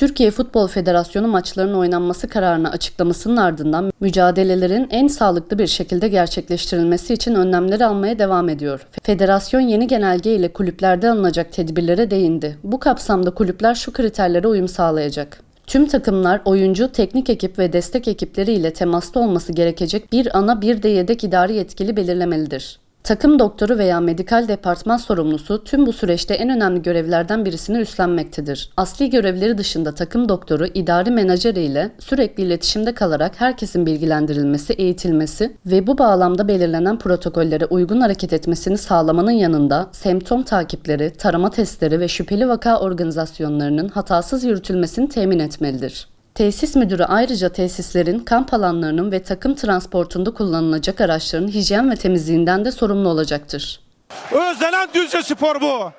Türkiye Futbol Federasyonu maçların oynanması kararını açıklamasının ardından mücadelelerin en sağlıklı bir şekilde gerçekleştirilmesi için önlemleri almaya devam ediyor. Federasyon yeni genelge ile kulüplerde alınacak tedbirlere değindi. Bu kapsamda kulüpler şu kriterlere uyum sağlayacak. Tüm takımlar oyuncu, teknik ekip ve destek ekipleri ile temasta olması gerekecek bir ana bir de yedek idari yetkili belirlemelidir. Takım doktoru veya medikal departman sorumlusu tüm bu süreçte en önemli görevlerden birisini üstlenmektedir. Asli görevleri dışında takım doktoru idari menajeri ile sürekli iletişimde kalarak herkesin bilgilendirilmesi, eğitilmesi ve bu bağlamda belirlenen protokollere uygun hareket etmesini sağlamanın yanında semptom takipleri, tarama testleri ve şüpheli vaka organizasyonlarının hatasız yürütülmesini temin etmelidir. Tesis müdürü ayrıca tesislerin, kamp alanlarının ve takım transportunda kullanılacak araçların hijyen ve temizliğinden de sorumlu olacaktır. Özlenen Düzce Spor bu.